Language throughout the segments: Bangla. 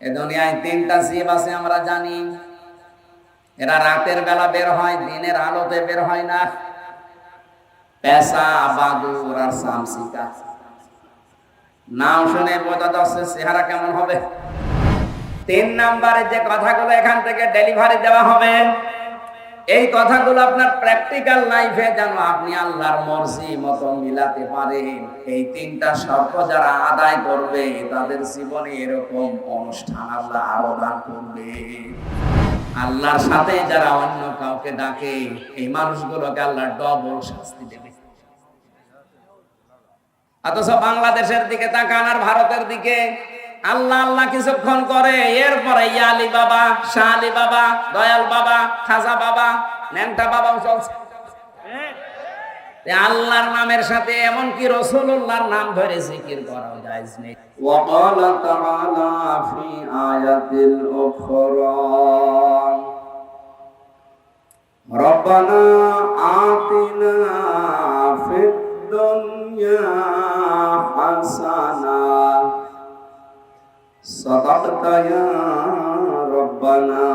এ দুনিয়ায় তিনটা জীব আছে, আমরা জানি। এরা রাতের বেলা বের হয়, দিনের আলোতে বের হয় না। পেশা, বাদুর আর সামসিকা। নাম শুনে বোঝা যাচ্ছে চেহারা কেমন হবে। তিন নাম্বারে যে কথাগুলো এখান থেকে ডেলিভারি দেওয়া হবে এই কথাগুলো আপনার প্র্যাকটিক্যাল লাইফে যেন আপনি আল্লাহর মর্জি মতো মিলাতে পারেন। এই তিনটা শর্ত যারা আদায় করবে, তাদের জীবনে এরকম অনুষ্ঠান আল্লাহ আরও দান করবে। আল্লাহর সাথে যারা অন্য কাউকে ডাকে, এই মানুষগুলোকে আল্লাহ ডবল শাস্তি দেবে। অথচ বাংলাদেশের দিকে তাকান আর ভারতের দিকে আল্লাহ আল্লাহ কিছুক্ষণ করে, এরপরে ইয়ালি বাবা শাহালি বাবা দয়াল বাবা, খাজা বাবা ন্যাংটা বাবাও চলছে। আল্লাহর নামের সাথে এমন কি রসুল্লাহর নাম ধরে জিকির করা যায় নেই। ওয়া ক্বালা তাআলা ফি আয়াতিল উখরা। রব্বানা আতিনা ফিদ দুনিয়া صدقت يا ربنا.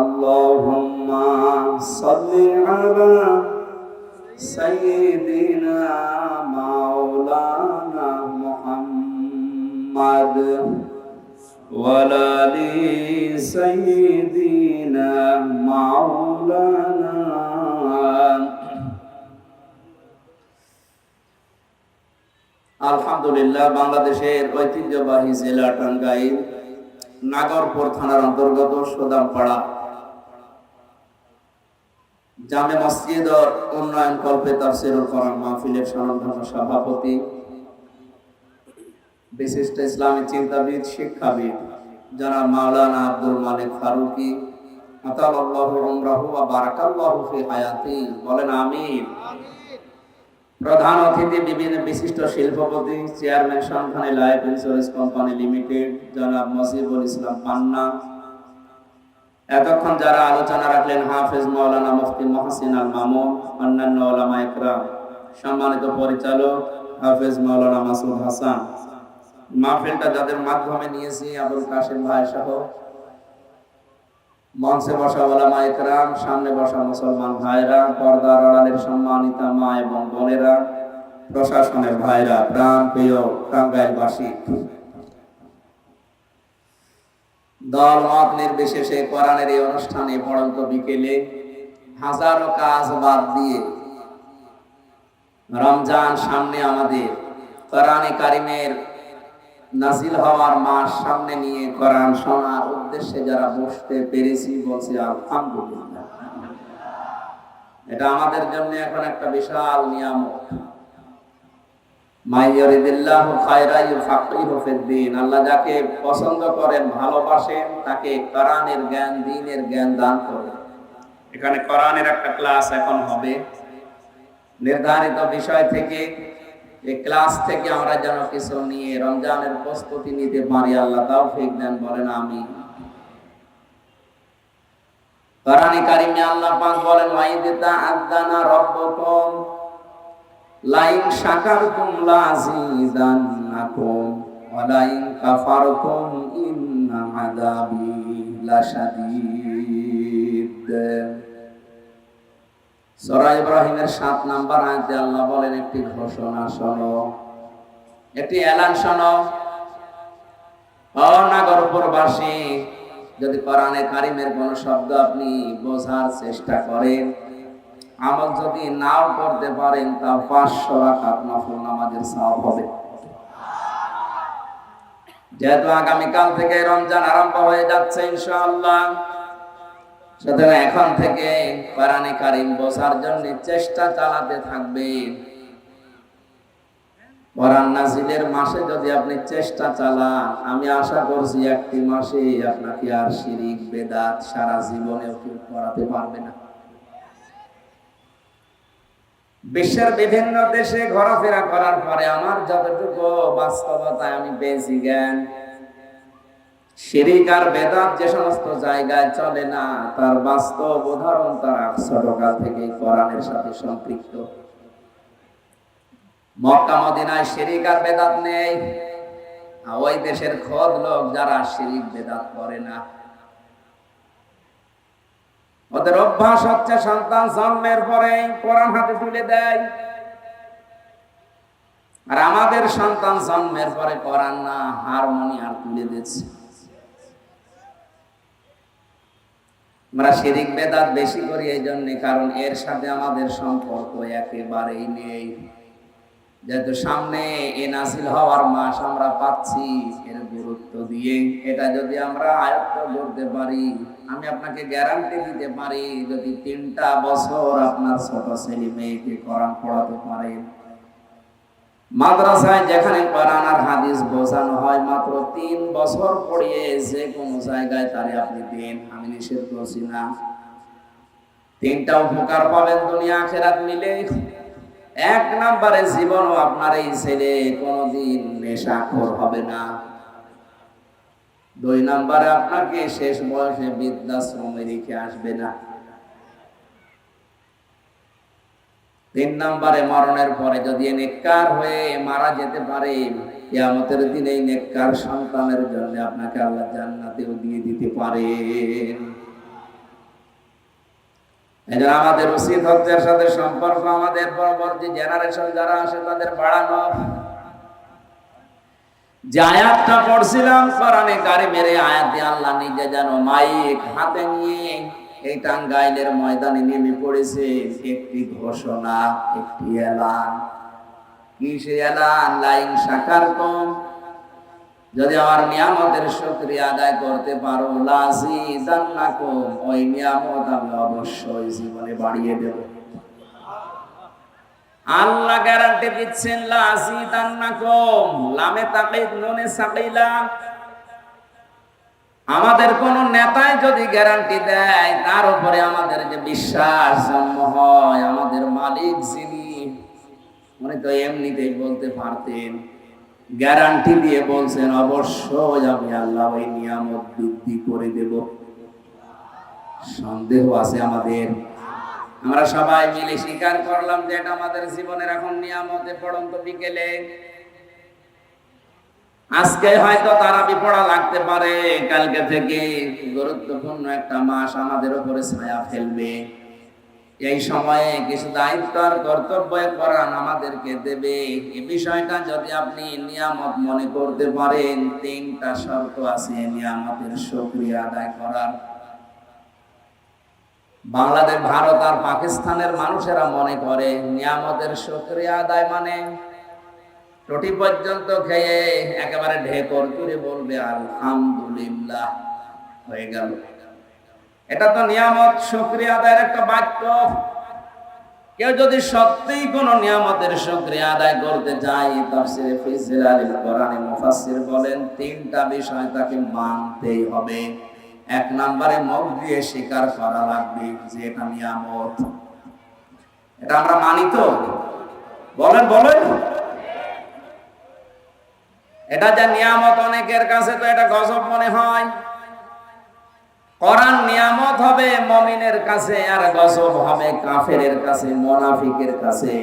اللهم صل على سيدنا مولانا محمد آل سيدنا مولانا আলহামদুলিল্লাহ, বাংলাদেশের ঐতিহ্যবাহী জেলা টাঙ্গাইল, নাগরপুর থানার অন্তর্গত সোদামপাড়া। জামে উন্নয়ন কল্পে মাহফিলের সভাপতি, বিশিষ্ট ইসলামী চিন্তাবিদ, শিক্ষাবিদ যারা মাওলানা আব্দুল মালিক ফারুকি ফি হায়াতি। বলেন আমিন। প্রধান অতিথি বিভিন্ন বিশিষ্ট শিল্পপতি, চেয়ারম্যান সন্ধানী, লাইফ ইন্স্যুরেন্স কোম্পানি লিমিটেড, জনাব মসিবুল ইসলাম পান্না। এতক্ষণ যারা আলোচনা রাখলেন হাফেজ মাওলানা মুফতি মহসিন আল মামুন, অন্যান্য ওলামা একরাম, সম্মানিত পরিচালক হাফেজ মাওলানা মাসুদ হাসান। মাহফিলটা যাদের মাধ্যমে নিয়েছি, আবুল কাশেম ভাই সহ মঞ্চে বসা ওলামা একরাম সামনে বসা মুসলমান ভাইরা, পর্দার আড়ালের সম্মানিতা মা এবং বোনেরা, প্রশাসনের ভাইরা প্রাণ প্রিয় টাঙ্গাইলবাসী। দল মত নির্বিশেষে কোরআনের এই অনুষ্ঠানে পড়ন্ত বিকেলে হাজারো কাজ বাদ দিয়ে রমজান সামনে আমাদের কোরআনে কারিমের নাজিল হওয়ার মাস সামনে নিয়ে কোরআন শোনার উদ্দেশ্যে যারা বসতে পেরেছি, বলছি আলহামদুলিল্লাহ। এটা আমাদের জন্য এখন একটা বিশাল ফিদ্দিন আল্লাহ যাকে পছন্দ করেন, ভালোবাসেন, তাকে কোরআনের জ্ঞান, দ্বীনের জ্ঞান দান করেন এখানে কোরআনের একটা ক্লাস এখন হবে। নির্ধারিত বিষয় থেকে এই ক্লাস থেকে আমরা যেন কিছু নিয়ে রমজানের প্রস্তুতি নিতে পারি, আল্লাহ তাও ফিক দেন, বলেন আমি কোরআনে কারিমে আল্লাহ পাক বলেন ওয়াইদিতা আদানা রব্বুকুম, লাইন শাকারতুম লাযিদান্নাকুম ওয়া লাইন কাফারতুম ইন্না আযাবি লাশাদীদ। সূরা ইব্রাহিমের 7 নাম্বার আল্লাহ বলেন, একটি ঘোষণা শোনো, একটি এলান শোনো। ও নাগরপুরবাসী, যদি কোরআনে কারিমের কোন শব্দ আপনি বোঝার চেষ্টা করেন, আমল যদি নাও করতে পারেন, তা পাঁচশো রাকাত নফল নামাজের সওয়াব হবে। যেহেতু আগামীকাল থেকে রমজান আরম্ভ হয়ে যাচ্ছে, ইনশাআল্লাহ। সুতরাং এখন থেকে কোরআনে কারিম বোঝার জন্য চেষ্টা চালাতে থাকবে কোরআন নাজিলের মাসে যদি আপনি চেষ্টা চালান, আমি আশা করছি একটি মাসে আপনাকে আর শিরিক, বেদাত সারা জীবনেও কেউ করাতে পারবে না। বিশ্বের বিভিন্ন দেশে ঘোরাফেরা করার পরে আমার যতটুকু বাস্তবতায় আমি পেয়েছি জ্ঞান শিরিক বেদাত যে সমস্ত জায়গায় চলে না, তার বাস্তব উদাহরণ তারা ছোটকাল থেকে কোরআনের সাথে সম্পৃক্ত। মক্কা, মদিনায় বেদাত নেই ওই দেশের খোদ লোক যারা শিরিক বেদাত করে না। ওদের অভ্যাস হচ্ছে সন্তান জন্মের পরে কোরআন হাতে তুলে দেয়। আর আমাদের সন্তান জন্মের পরে কোরআন না হারমোনিয়াম তুলে দিচ্ছে। আমরা শিরিক বেদাত বেশি করি এই জন্যে, কারণ এর সাথে আমাদের সম্পর্ক একেবারেই নেই। যেহেতু সামনে এ নাসিল হওয়ার মাস আমরা পাচ্ছি, এর গুরুত্ব দিয়ে। এটা যদি আমরা আয়ত্ত করতে পারি, আমি আপনাকে গ্যারান্টি দিতে পারি, যদি তিনটা বছর আপনার ছোট ছেলে মেয়েকে কোরআন পড়াতে পারেন মাদ্রাসায় যেখানে কোরআন আর হাদিস বোঝানো হয়, মাত্র তিন বছর পড়িয়ে যে কোনো জায়গায় তারে আপনি দিন। আমি নিষেধ করছি না। তিনটা উপকার পাবেন দুনিয়া আখেরাত মিলে। এক নম্বরে জীবনও আপনার এই ছেলে কোনোদিন নেশাখোর হবে না। দুই নম্বরে আপনাকে শেষ বয়সে বৃদ্ধাশ্রমে রেখে আসবে না। তিন নম্বরে মরণের পরে যদি নেককার হয়ে মারা যেতে পারে, কিয়ামতের দিনে নেককার সন্তানের জন্য আপনাকে আল্লাহ জান্নাতেও দিয়ে দিতে পারে। এজন্য আমাদের উচিত সাথে সম্পর্ক আমাদের পরবর্তী জেনারেশন যারা আসে তাদের বাড়ানো। যে পড়ছিলাম কারিমের এই আয়াত আল্লাহ নিজে যেন মাইক হাতে নিয়ে এই টাঙ্গাইলের ময়দানে নেমে পড়েছে একটি ঘোষণা, একটি এলান। কি সে এলান? লাইন সাকার কম। যদি আমার নিয়ামতের শুকরিয়া আদায় করতে পারো, লাজি ওই নিয়ামত আমি অবশ্যই জীবনে বাড়িয়ে দেব। আল্লাহ গ্যারান্টি দিচ্ছেন, লাজি জান্নাকুম। লামে তাকিদ, নুনে সাকিলা। আমাদের কোন নেতাই যদি গ্যারান্টি দেয়, তার উপরে আমাদের যে বিশ্বাস জন্ম হয়, আমাদের মালিক যিনি, উনি তো এমনিতেই বলতে পারতেন গ্যারান্টি দিয়ে বলছেন, অবশ্যই আমি আল্লাহ ওই নিয়ামত বৃদ্ধি করে দেব। সন্দেহ আছে আমাদের। আমরা সবাই মিলে স্বীকার করলাম যে এটা আমাদের জীবনের এখন নিয়ামতে পড়ন্ত বিকেলে আজকে হয়তো তারা বিপড়া লাগতে পারে, কালকে থেকে গুরুত্বপূর্ণ একটা মাস আমাদের উপরে ছায়া ফেলবে। এই সময়ে কিছু দায়িত্ব আর কর্তব্য করান আমাদেরকে দেবে। এই বিষয়টা যদি আপনি নিয়ামত মনে করতে পারেন, তিনটা শর্ত আছে নিয়ামতের সক্রিয় আদায় করার। বাংলাদেশ, ভারত আর পাকিস্তানের মানুষেরা মনে করে, নিয়ামতের সক্রিয় আদায় মানে রুটি পর্যন্ত খেয়ে একেবারে ঢেকর তুলে বলবে, আলহামদুলিল্লাহ, হয়ে গেল। এটা তো নিয়ামত সক্রিয় আদায়ের একটা বাক্য। কেউ যদি সত্যিই কোনো নিয়ামতের সক্রিয় আদায় করতে চায়, তাফসিরে কোরআনে বলেন, তিনটা বিষয় তাকে মানতেই হবে। এক নম্বরে মুখ দিয়ে স্বীকার করা লাগবে, যে এটা নিয়ামত। এটা আমরা মানি তো? বলেন বলেন। এটা যে নিয়ামত অনেকের কাছে তো এটা গজব মনে হয়। কোরআন নিয়ামত হবে মমিনের কাছে আর গজব হবে কাফেরের কাছে, মোনাফিকের কাছে।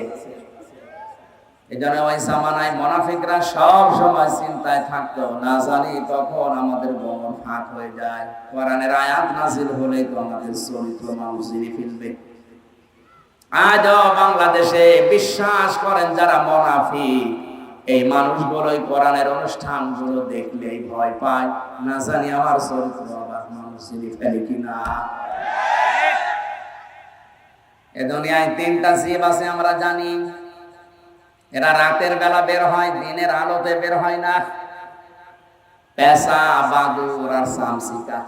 এজন্য ওই সামানায় মোনাফিকরা সব সময় চিন্তায় থাকতো, না জানি তখন আমাদের বমন ফাঁক হয়ে যায়। কোরআনের আয়াত নাজিল হলে তো আমাদের চরিত্র মানুষ ফেলবে। আজও বাংলাদেশে বিশ্বাস করেন যারা মোনাফিক এই মানুষগুলোই কোরআনের অনুষ্ঠানগুলো দেখলেই ভয় পায়। না জানি আমার চরিত্র আবার মানুষ চিনি ফেলে কিনা এ দুনিয়ায় তিনটা জীব আছে আমরা জানি। এরা রাতের বেলা বের হয়, দিনের আলোতে বের হয় না। পেশা, বাদুর আর সামসিকা।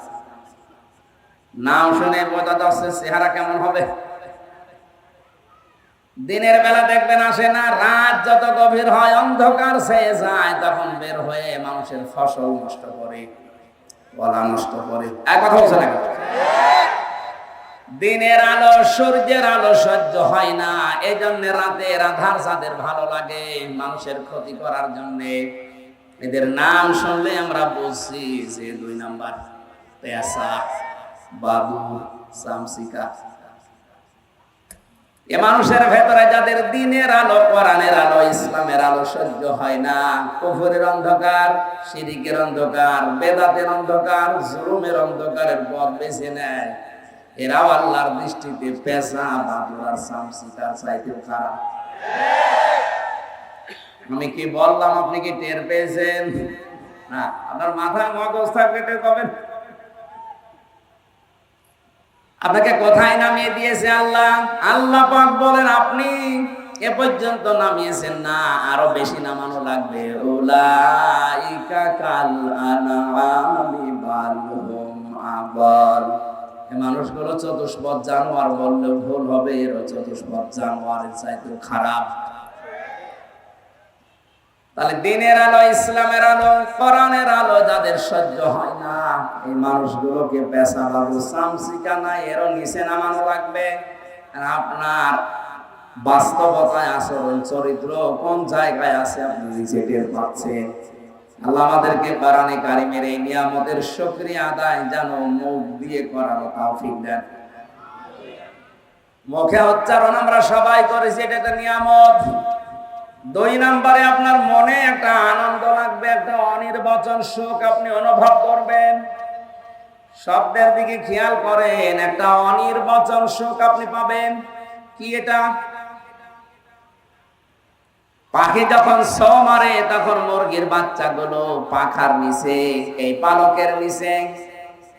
নাম শুনে বোঝা যাচ্ছে চেহারা কেমন হবে। দিনের বেলা দেখবেন আসে না, রাত যত গভীর হয়, অন্ধকার ছেয়ে যায়, তখন বের হয়ে মানুষের ফসল নষ্ট করে গলা নষ্ট করে। এক কথা বলছে না দিনের আলো সূর্যের আলো সহ্য হয় না এই জন্য রাতে রাধার যাদের ভালো লাগে, মানুষের ক্ষতি করার জন্য। এদের নাম শুনলে আমরা বুঝছি যে দুই নাম্বার পেশা বাবু, সামসিকা। এ মানুষের ভেতরে যাদের দিনের আলো, কোরআনের আলো, ইসলামের আলো সহ্য হয় না। কুফরের অন্ধকার, শিরিকের অন্ধকার, বেদাতের অন্ধকার, জুলুমের অন্ধকারের পথ বেছে নেয়। এরাও আল্লাহর দৃষ্টিতে পেশা বাবুরার সামসিকার চাইতেও খারাপ। আমি কি বললাম, আপনি কি টের পেয়েছেন? না, আপনার মাথায় মগজ থাকবে পাবেন। আপনাকে কোথায় নামিয়ে দিয়েছে আল্লাহ। আল্লাহ পাক বলেন, আপনি এ পর্যন্ত নামিয়েছেন না, আরও বেশি নামানো লাগবে। উলাইকা কাল আনামি বালহুম আবার মানুষগুলো চতুষ্পদ জানোয়ার বললে ভুল হবে এর চতুষ্পদ জানোয়ারের চাইতে খারাপ। তাহলে দিনের আলো, ইসলামের আলো, কোরআনের আলো যাদের সহ্য হয় না, এই মানুষগুলোকে পেশা বাবু সামসিকা নাই, এরও নিচে নামানো লাগবে। আপনার বাস্তবতায় আচরণ চরিত্র কোন জায়গায় আছে আপনি নিজে টের পাচ্ছেন? আল্লাহ আমাদেরকে কোরআনে কারিমের এই নিয়ামতের সক্রিয় আদায় যেন মুখ দিয়ে করার তৌফিক দেন। মুখে উচ্চারণ আমরা সবাই করেছি, এটা একটা নিয়ামত। দুই নম্বরে আপনার মনে একটা আনন্দ লাগবে, একটা অনির্বাচন সুখ আপনি অনুভব করবেন। শব্দের দিকে খেয়াল করেন, একটা অনির্বাচন সুখ আপনি পাবেন। কি এটা? পাখি যখন ছ মারে, তখন মুরগির বাচ্চাগুলো পাখার নিচে, এই পালকের নিচে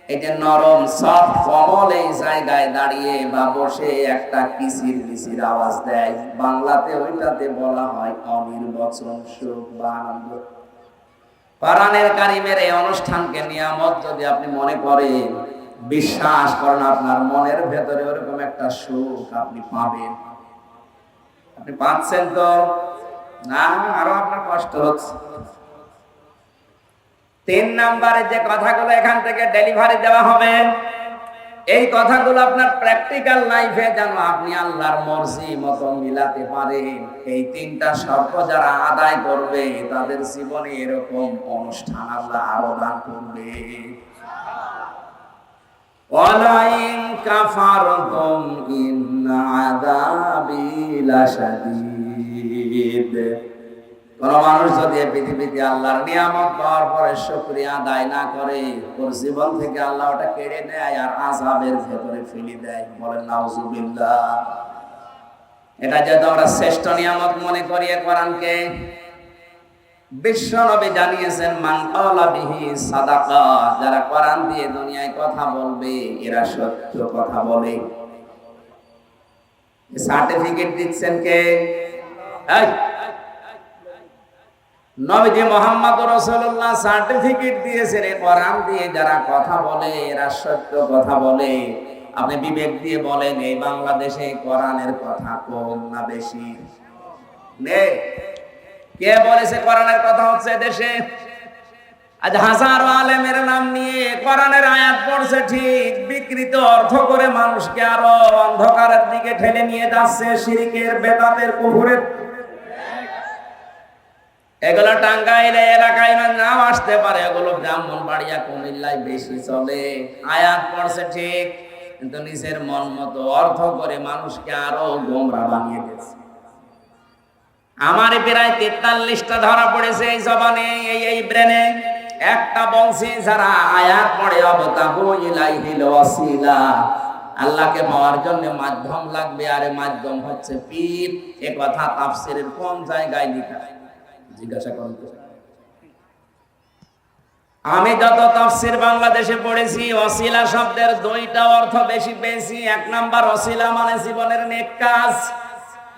যে নরম সফট কমল এই জায়গায় দাঁড়িয়ে বা বসে একটা কিসির কিসির আওয়াজ দেয়। বাংলাতে ওইটাতে বলা হয় অনির্বচন সুখ বা আনন্দ কোরআনের কারিমের এই অনুষ্ঠানকে নিয়ামত যদি আপনি মনে করেন, বিশ্বাস করেন, আপনার মনের ভেতরে ওরকম একটা সুখ আপনি পাবেন। আপনি পাচ্ছেন তো? না, আরও আপনার কষ্ট হচ্ছে। তিন নাম্বারে যে কথাগুলো এখান থেকে ডেলিভারি দেওয়া হবে, এই কথাগুলো আপনার প্র্যাকটিক্যাল লাইফে যেন আপনি আল্লাহর মর্জি মতো মিলাতে পারেন। এই তিনটা শর্ত যারা আদায় করবে, তাদের জীবনে এরকম অনুষ্ঠান আল্লাহ আরও দান করবে। ওয়ালাইন কাফারতুম কোন মানুষ যদি পৃথিবীতে আল্লাহর নিয়ামত পাওয়ার পরে শুকরিয়া আদায় না করে, ওর জীবন থেকে আল্লাহ ওটা কেড়ে নেয় আর আজাবের ভেতরে ফেলে দেয়। বলেন, নাউজুবিল্লাহ। এটা যেহেতু আমরা শ্রেষ্ঠ নিয়ামত মনে করি কোরআনকে বিশ্ব নবী জানিয়েছেন, মান বিহি সাদাকা যারা কোরআন দিয়ে দুনিয়ায় কথা বলবে, এরা সত্য কথা বলে। সার্টিফিকেট দিচ্ছেন কে? এই! নবীজি মোহাম্মদ রসুল্লাহ সার্টিফিকেট দিয়েছেন কোরআন দিয়ে যারা কথা বলে, এরা সত্য কথা বলে। আপনি বিবেক দিয়ে বলেন, এই বাংলাদেশে কোরআনের কথা কম না বেশি? কে বলেছে কোরআনের কথা হচ্ছে দেশে? আজ হাজারো আলেমের নাম নিয়ে কোরআনের আয়াত পড়ছে ঠিক, বিকৃত অর্থ করে মানুষকে আরও অন্ধকারের দিকে ঠেলে নিয়ে যাচ্ছে, শিরিকের বেদাতের কুহুরের এগুলো টাঙ্গাইলে এলাকায় নাম আসতে পারে। এগুলো ব্রাহ্মণ বাড়িয়া কুমিল্লায় বেশি চলে। আয়াত পড়ছে ঠিক, কিন্তু নিজের মন মতো অর্থ করে মানুষকে আরও গোমরা বানিয়ে দিয়েছে। আমার প্রায় তেতাল্লিশটা ধরা পড়েছে এই জবানে, এই এই ব্রেনে। একটা বংশী যারা আয়াত পড়ে, অবতাহু ইলাইহিল ওয়াসিলা আল্লাহকে পাওয়ার জন্য মাধ্যম লাগবে, আর মাধ্যম হচ্ছে পীর। এ কথা তাফসিরের কোন জায়গায় লিখা। জিজ্ঞাসা করুন। আমি যত তাফসির বাংলাদেশে পড়েছি অসিলা শব্দের দুইটা অর্থ বেশি পেয়েছি। এক নাম্বার অসিলা মানে জীবনের নেক কাজ।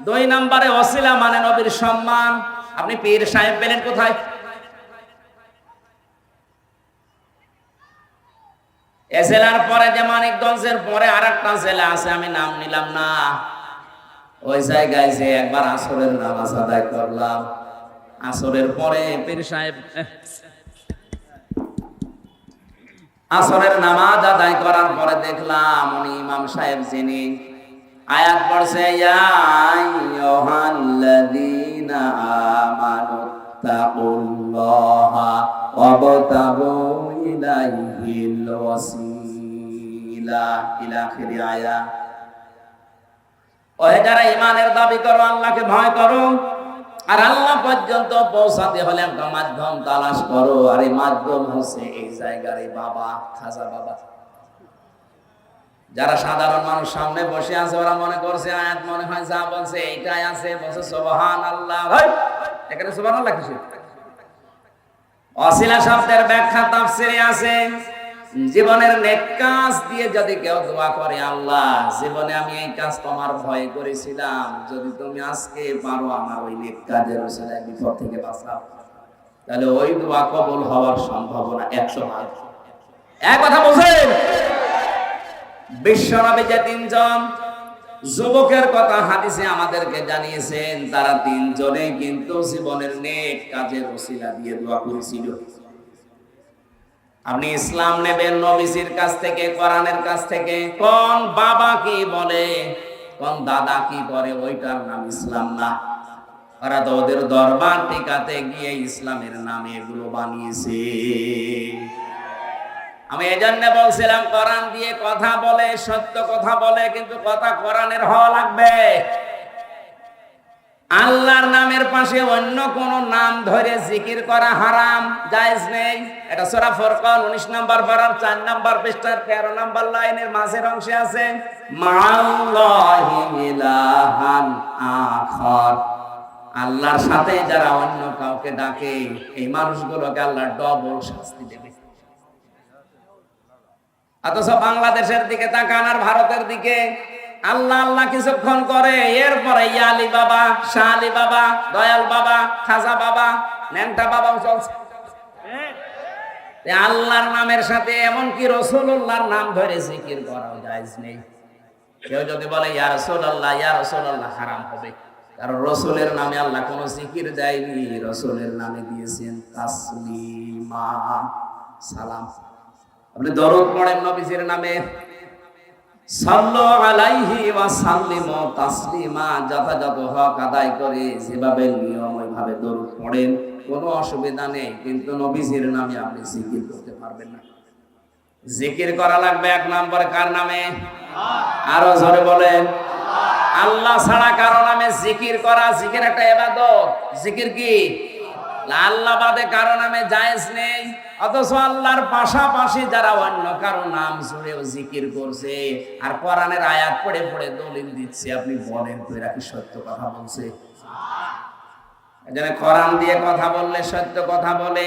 দুই নাম্বারে অসিলা মানে নবীর সম্মান। আপনি পীর সাহেব পেলেন কোথায়? এ পরে যে মানিকগঞ্জের পরে আর একটা জেলা আছে, আমি নাম নিলাম না। ওই জায়গায় যে একবার আসরের নামাজ আদায় করলাম। আসরের পরে পীর সাহেব, আসরের নামাজ আদায় করার পরে দেখলাম উনি ইমাম সাহেব যিনি। আয়াত পড়ছে ইমানের দাবি করো, আল্লাহকে ভয় করো। আর আল্লাহ পর্যন্ত পৌঁছাতে হলে একটা মাধ্যম তালাশ করো। আর এই মাধ্যম হচ্ছে এই জায়গার এই বাবা, খাজা বাবা। যারা সাধারণ মানুষ সামনে বসে আছে, ওরা মনে করছে, আয়াত মনে হয় যা বলছে এইটাই আছে। বলছে সোবাহান আল্লাহ এখানে সোবাহান আল্লাহ কিছু? অশিলা শব্দের ব্যাখ্যা তাফসিরে আছে। জীবনের নেক কাজ দিয়ে যদি কেউ দোয়া করে, আল্লাহ, জীবনে আমি এই কাজ তোমার ভয় করেছিলাম। যদি তুমি আজকে পারো আমার ওই নেক কাজের ওসিলায় বিপদ থেকে বাঁচাও। তাহলে ওই দোয়া কবুল হওয়ার সম্ভাবনা একশো ভাগ। এক কথা বুঝেন? বিশ্বনবী যে তিনজন যুবকের কথা হাদিসে আমাদেরকে জানিয়েছেন, তারা তিনজনে কিন্তু জীবনের নেক কাজের ওসিলা দিয়ে দোয়া করেছিল। আপনি ইসলাম নেবেন নবীজির কাছ থেকে, কোরআনের কাছ থেকে। কোন বাবা কি বলে? কোন দাদা কি করে ওইটার নাম ইসলাম না। ওরা তো ওদের দরবার টিকাতে গিয়ে ইসলামের নামে এগুলো বানিয়েছে। আমি এই জন্য বলছিলাম, কোরআন দিয়ে কথা বলে, সত্য কথা বলে, কিন্তু কথা কোরআনের হওয়া লাগবে। আল্লাহর নামের পাশে অন্য কোন নাম ধরে জিকির করা হারাম, জায়েজ নেই। এটা সূরা ফুরকান 19 নম্বর পারার 4 নম্বর পৃষ্ঠার 13 নম্বর লাইনের মাঝের অংশে আছে, মাআল্লাহি ইলাহান আখার। আল্লাহর সাথে যারা অন্য কাউকে ডাকে, এই মানুষগুলোকে আল্লাহ ডবল শাস্তি দেবে। অথচ বাংলাদেশের দিকে তাকান আর ভারতের দিকে আল্লাহ আল্লাহ কিছুক্ষণ করে, এরপরে ইয়ালি বাবা, শাহ আলী বাবা, দয়াল বাবা, খাজা বাবা ন্যাংটা বাবাও চলছে। আল্লাহর নামের সাথে এমনকি রসুল্লাহর নাম ধরে জিকির করা জায়েজ নেই। কেউ যদি বলে, ইয়া রসুল্লাহ ইয়া রসুল্লাহ হারাম হবে। কারণ রসুলের নামে আল্লাহ কোনো জিকির দেয়নি। রসুলের নামে দিয়েছেন তাসলিমা, সালাম। আপনি দরদ পড়েন নবীজির নামে। আদায় করে যেভাবে কোনো অসুবিধা নেই, কিন্তু নবীজির নামে আপনি জিকির করতে পারবেন না। জিকির করা লাগবে এক নম্বর কার নামে? আরও জোরে বলেন। আল্লাহ ছাড়া কারও নামে জিকির করা, জিকির একটা এবাদত। জিকির কি? আল্লাহ কারও নামে জায়েজ নেই। অথচ আল্লাহর পাশাপাশি যারা অন্য কারও নাম জুড়েও জিকির করছে, আর কোরআনের আয়াত পড়ে পড়ে দলিল দিচ্ছে, আপনি বলেন তো এরা কি সত্য কথা বলছে? এজন্য কোরআন দিয়ে কথা বললে সত্য কথা বলে।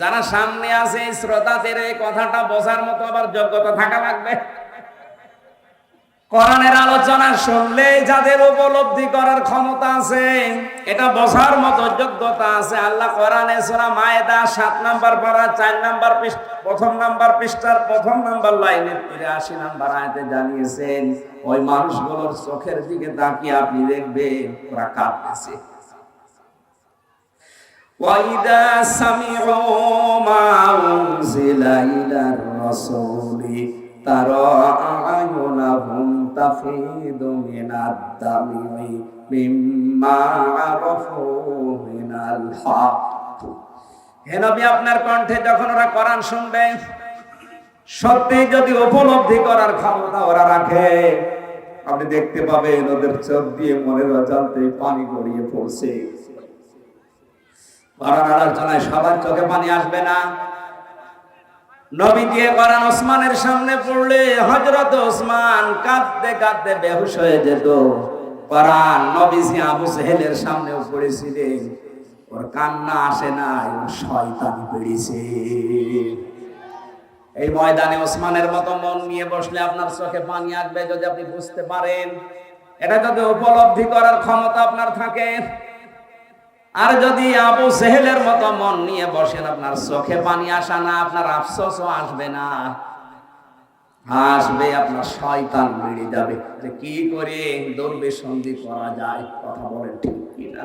যারা সামনে আছে, শ্রোতাদের এই কথাটা বোঝার মতো আবার যোগ্যতা থাকা লাগবে। কোরআনের আলোচনা শুনলে যাদের উপলব্ধি করার ক্ষমতা আছে এটা বোঝার মতো যোগ্যতা আছে আল্লাহ কোরআনে সূরা মায়েদা 7 নাম্বার পারা 4 নাম্বার পৃষ্ঠা প্রথম নাম্বার পৃষ্ঠার প্রথম নাম্বার লাইনে 83 নাম্বার আয়াতে জানিয়েছেন ওই মানুষগুলোর চোখের দিকে তাকিয়ে আপনি দেখবেন ওরা কাঁদতেছে وَإِذَا سَمِعُوا مَا أُنزِلَ إِلَى الرَّسُولِ ترى أعينهم تفيض من الدمع مما عرفوا من الحق হে নবী আপনার কণ্ঠে যখন ওরা কোরআন শুনবে সত্যি যদি উপলব্ধি করার ক্ষমতা ওরা রাখে আপনি দেখতে পাবেন ওদের চোখ দিয়ে মনের অজান্তে পানি গড়িয়ে পড়ছে কোরআন আলোচনায় সবার চোখে পানি আসবে না নবী দিয়ে করান ওসমানের সামনে পড়লে হজরত ওসমান কাঁদতে কাঁদতে বেহুশ হয়ে যেত। করান নবীজি আবু সেহেলের সামনেও পড়েছিলেন। ওর কান্না আসে না ওর শয়তানি পেড়েছে এই ময়দানে ওসমানের মতো মন নিয়ে বসলে আপনার চোখে পানি আসবে যদি আপনি বুঝতে পারেন। এটা যদি উপলব্ধি করার ক্ষমতা আপনার থাকে আর যদি আবু সেহেলের মতো মন নিয়ে বসেন, আপনার চোখে পানি আসা না, আপনার আফসোসও আসবে না। আসবে, আপনার শয়তান বেড়ে যাবে। যে কি করে দৌড়বে সন্ধি করা যায়, কথা বলেন ঠিক কিনা?